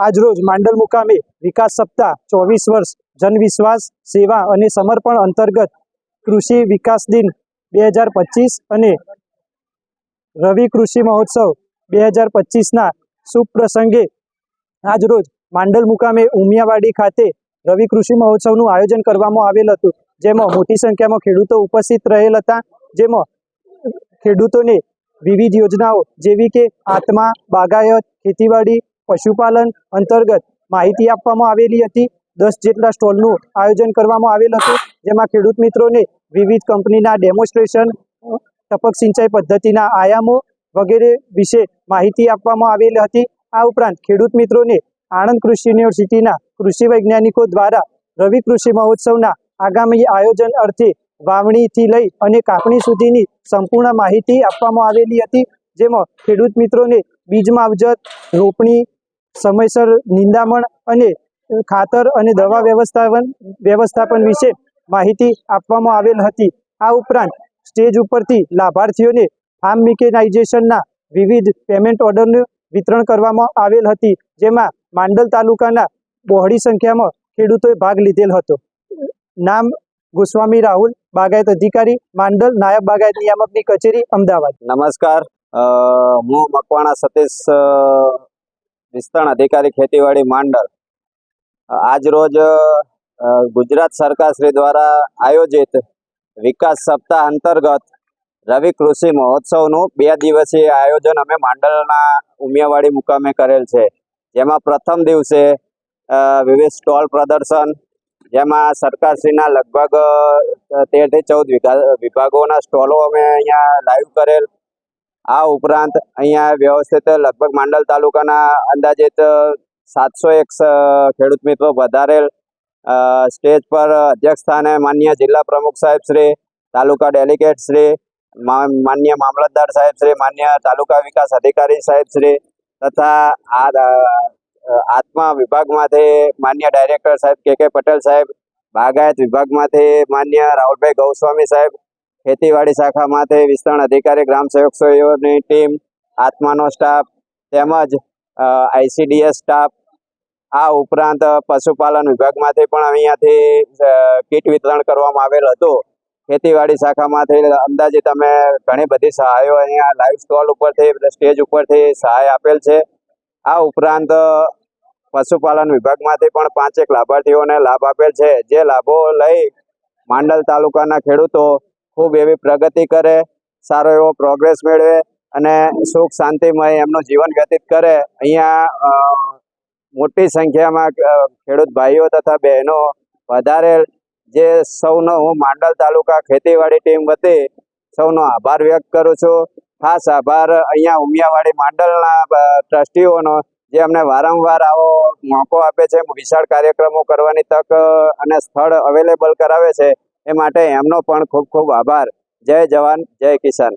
આજરોજ માંડલ મુકામે વિકાસ સપ્તાહ, ચોવીસ વર્ષ જનવિશ્વાસ સેવા અને સમર્પણ અંતર્ગત કૃષિ વિકાસ દિન બે અને રવિ કૃષિ મહોત્સવ બે હજાર પચીસના સુપ્રસંગે પ્રસંગે આજરોજ માંડલ મુકામે ઉમિયાવાડી ખાતે રવિ કૃષિ મહોત્સવનું આયોજન કરવામાં આવેલ હતું. જેમાં મોટી સંખ્યામાં ખેડૂતો ઉપસ્થિત રહેલ હતા. જેમાં ખેડૂતોને વિવિધ યોજનાઓ જેવી કે આત્મા, બાગાયત, ખેતીવાડી પશુપાલન અંતર્ગત માહિતી આપવામાં આવેલી હતી. દસ જેટલા સ્ટોલનું આયોજન કરવામાં આવેલ હતું. જેમાં ખેડૂત મિત્રોને વિવિધ કંપનીના ડેમોન્સ્ટ્રેશન, ટપક સિંચાઈ પદ્ધતિના આયામો વગેરે વિશે માહિતી આપવામાં આવેલી હતી. આ ઉપરાંત ખેડૂત મિત્રોને આણંદ કૃષિ યુનિવર્સિટીના કૃષિ વૈજ્ઞાનિકો દ્વારા રવિ કૃષિ મહોત્સવના આગામી આયોજન અર્થે વાવણીથી લઈ અને કાપણી સુધીની સંપૂર્ણ માહિતી આપવામાં આવેલી હતી. જેમાં ખેડૂત મિત્રોને બીજ માવજત રોપણી સમયસર નિંદામણ અને ખાતર અને દવા વ્યવસ્થાપન વ્યવસ્થાપન વિશે માહિતી આપવામાં આવેલ હતી. આ ઉપરાંત સ્ટેજ ઉપરથી લાભાર્થીઓને ફાર્મ મિકેનાઇઝેશનના વિવિધ પેમેન્ટ ઓર્ડરનું વિતરણ કરવામાં આવેલ હતી, જેમાં માંડલ તાલુકાના બહોળી સંખ્યામાં ખેડૂતોએ ભાગ લીધેલ હતો. નામ ગોસ્વામી રાહુલ, બાગાયત અધિકારી, માંડલ નાયબ બાગાયત નિયામકની કચેરી, અમદાવાદ. નમસ્કાર. હું મકવાણા સતીશ વિસ્તરણ અધિકારી ખેતીવાડી માંડલ. આજ રોજ ગુજરાત સરકાર શ્રી દ્વારા આયોજિત વિકાસ સપ્તાહ અંતર્ગત રવિ કૃષિ મહોત્સવનું બે દિવસીય આયોજન અમે માંડલના ઉમિયાવાડી મુકામે કરેલ છે. જેમાં પ્રથમ દિવસે વિવિધ સ્ટોલ પ્રદર્શન, જેમાં સરકારશ્રીના લગભગ તેરથી ચૌદ વિભાગોના સ્ટોલો અમે અહીંયા લાઈવ કરેલ. આ ઉપરાંત અહીંયા વ્યવસ્થિત લગભગ માંડલ તાલુકાના અંદાજિત સાતસો એક ખેડૂત મિત્રો વધારેલ સ્ટેજ પર અધ્યક્ષ સ્થાને માન્ય જિલ્લા પ્રમુખ સાહેબ શ્રી, તાલુકા ડેલિગેટ શ્રી માન્ય મામલતદાર સાહેબ શ્રી, માન્ય તાલુકા વિકાસ અધિકારી સાહેબ શ્રી તથા આત્મા વિભાગમાંથી માન્ય ડાયરેક્ટર સાહેબ કે કે પટેલ સાહેબ, બાગાયત વિભાગમાંથી માન્ય રાહુલભાઈ ગૌસ્વામી સાહેબ ખેતીવાડી શાખામાંથી વિસ્તરણ અધિકારી, ગ્રામ સેવક સહયોગની ટીમ, આત્માનો સ્ટાફ તેમજ આઈસીડીએસ સ્ટાફ. આ ઉપરાંત પશુપાલન વિભાગમાંથી પણ અહીંયાથી કીટ વિતરણ કરવામાં આવેલ હતું. ખેતીવાડી શાખામાંથી અંદાજે તમે ઘણી બધી સહાયો અહીંયા લાઈવ સ્ટોલ ઉપરથી, સ્ટેજ ઉપરથી સહાય આપેલ છે. આ ઉપરાંત, પશુપાલન વિભાગમાંથી પણ પાંચેક લાભાર્થીઓને લાભ આપેલ છે. જે લાભો લઈ માંડલ તાલુકાના ખેડૂતો ખૂબ એવી પ્રગતિ કરે, સારો એવો પ્રોગ્રેસ મેળવે અને સુખ શાંતિમય એમનું જીવન વ્યતીત કરે. અહીંયા મોટી સંખ્યામાં ખેડૂત ભાઈઓ તથા બહેનો વધારે જે સૌનો હું માંડલ તાલુકા ખેતીવાડી ટીમ વતી સૌનો આભાર વ્યક્ત કરું છું. ખાસ આભાર અહીંયા ઉમિયાવાડી માંડલના ટ્રસ્ટીઓનો જે અમને વારંવાર આવો મોકો આપે છે, વિશાળ કાર્યક્રમો કરવાની તક અને સ્થળ અવેલેબલ કરાવે છે. એ માટે એમનો પણ ખૂબ ખૂબ આભાર. જય જવાન જય કિસાન.